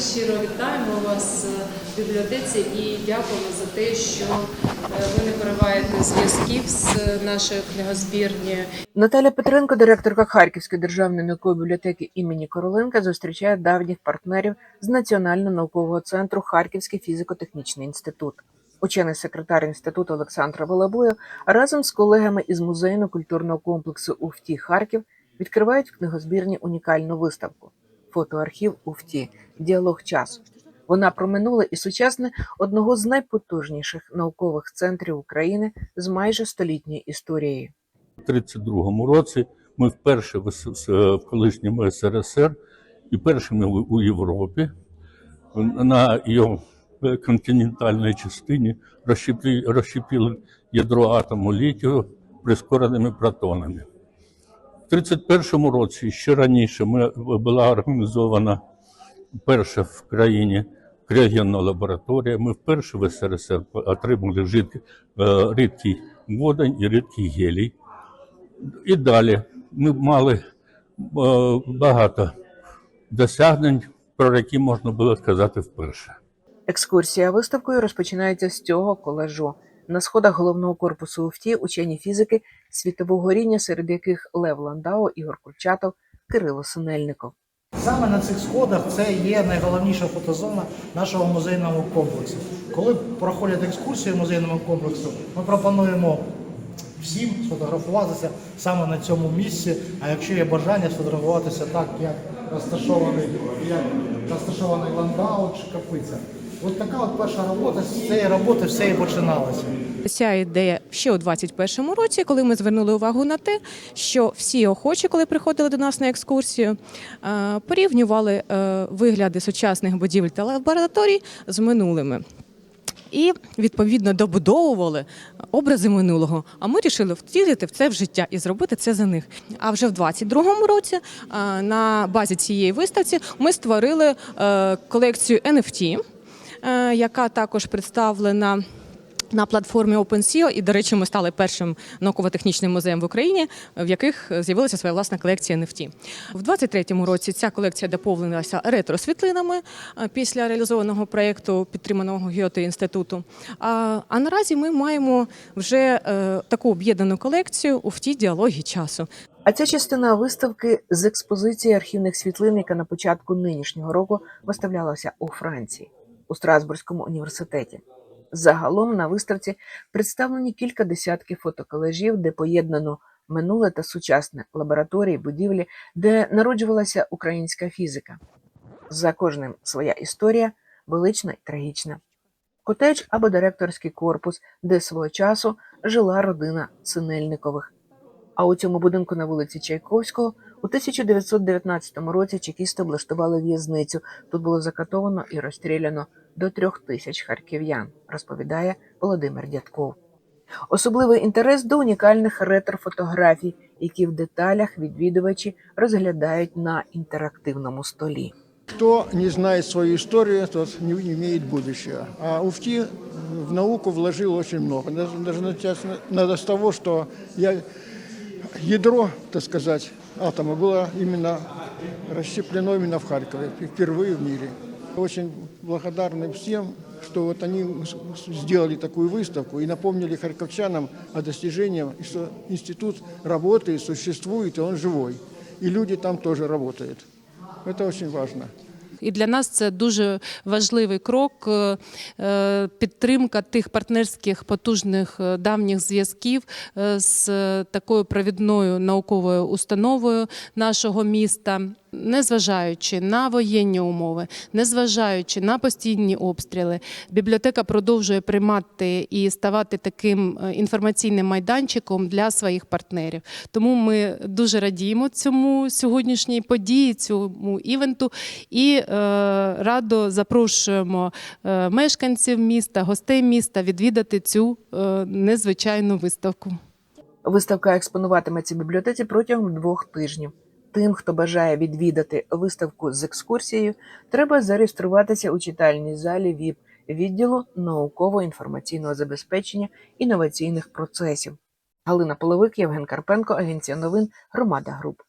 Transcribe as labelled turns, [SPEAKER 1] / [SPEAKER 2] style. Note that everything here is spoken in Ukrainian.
[SPEAKER 1] щиро вітаємо вас в бібліотеці і дякуємо за те, що е, ви не пориваєте зв'язків з нашою книгозбірнею.
[SPEAKER 2] Наталя Петренко, директорка Харківської державної наукової бібліотеки імені Короленка, зустрічає давніх партнерів з Національного наукового центру Харківський фізико-технічний інститут. Учений секретар інституту Олександра Волобоя разом з колегами із музейно-культурного комплексу УФТІ Харків відкривають в книгозбірні унікальну виставку фотоархів УФТІ Діалог часу. Вона про минуле і сучасне одного з найпотужніших наукових центрів України з майже столітньою історією.
[SPEAKER 3] У 32-му році ми вперше в, колишньому СРСР і першими у Європі на його континентальній частині розщепили ядро атому літію прискореними протонами. У 31-му році, ще раніше, була організована перша в країні криогенна лабораторія. Ми вперше в СРСР отримали жидкий, е, рідкий водень і рідкий гелій. І далі ми мали е, багато досягнень, про які можна було сказати вперше.
[SPEAKER 2] Екскурсія виставкою розпочинається з цього колажу. На сходах головного корпусу УФТІ учені фізики світового рівня, серед яких Лев Ландау, Ігор Курчатов, Кирило Синельников.
[SPEAKER 4] Саме на цих сходах це є найголовніша фотозона нашого музейного комплексу. Коли проходять екскурсії в музейному комплексу, ми пропонуємо всім сфотографуватися саме на цьому місці. А якщо є бажання сфотографуватися так, як розташований, як розташований ландау чи капиця. От така от перша робота, з цієї роботи все і починалося.
[SPEAKER 5] Ця ідея ще у 21-му році, коли ми звернули увагу на те, що всі охочі, коли приходили до нас на екскурсію, е, порівнювали е, вигляди сучасних будівель та лабораторій з минулими. І відповідно добудовували образи минулого. А ми вирішили втілити в це в життя і зробити це за них. А вже в 22-му році е, на базі цієї виставці ми створили колекцію NFT, яка також представлена. На платформі OpenSeo, і, до речі, ми стали першим науково-технічним музеєм в Україні, в яких з'явилася своя власна колекція NFT. В 23-му році ця колекція доповнилася ретро-світлинами е, після реалізованого проєкту, підтриманого Гьоте інституту. А, а наразі ми маємо вже е, таку об'єднану колекцію у вті діалогі часу.
[SPEAKER 2] А ця частина виставки з експозиції архівних світлин, яка на початку нинішнього року виставлялася у Франції у Страсбурзькому університеті. Загалом на виставці представлені кілька десятків фотоколежів, де поєднано минуле та сучасне лабораторії, будівлі, де народжувалася українська фізика. За кожним своя історія велична й трагічна. Котедж або директорський корпус, де свого часу жила родина Синельникових. А у цьому будинку на вулиці Чайковського у 1919 році чекісти облаштували в'язницю. Тут було закатовано і розстріляно до трьох тисяч харків'ян, розповідає Володимир Дядков. Особливий інтерес до унікальних ретро-фотографій, які в деталях відвідувачі розглядають на інтерактивному столі.
[SPEAKER 6] Кто не знает свою историю, тот не имеет будущего. А УФТИ в науку вложил очень много. Надо с того, что я, ядро, так сказать, атома было именно расщеплено именно в Харькове, впервые в мире. Очень благодарны всем, что вот они с- сделали такую выставку и напомнили харьковчанам о достижениях, и что институт работает, существует, и он живой. И люди там тоже работают. Это очень важно.
[SPEAKER 1] І для нас це дуже важливий крок е, е, підтримка тих партнерських потужних е, давніх зв'язків з такою провідною науковою установою нашого міста. Незважаючи на воєнні умови, незважаючи на постійні обстріли, бібліотека продовжує приймати і ставати таким інформаційним майданчиком для своїх партнерів. Тому ми дуже радіємо цьому сьогоднішній події, цьому івенту, і радо запрошуємо е, мешканців міста, гостей міста відвідати цю е, незвичайну виставку.
[SPEAKER 2] Виставка експонуватиметься в бібліотеці протягом двох тижнів. Тим, хто бажає відвідати виставку з екскурсією, треба зареєструватися у читальній залі ВІП відділу науково-інформаційного забезпечення інноваційних процесів. Галина Половик, Євген Карпенко, Агенція новин, Громада Груп.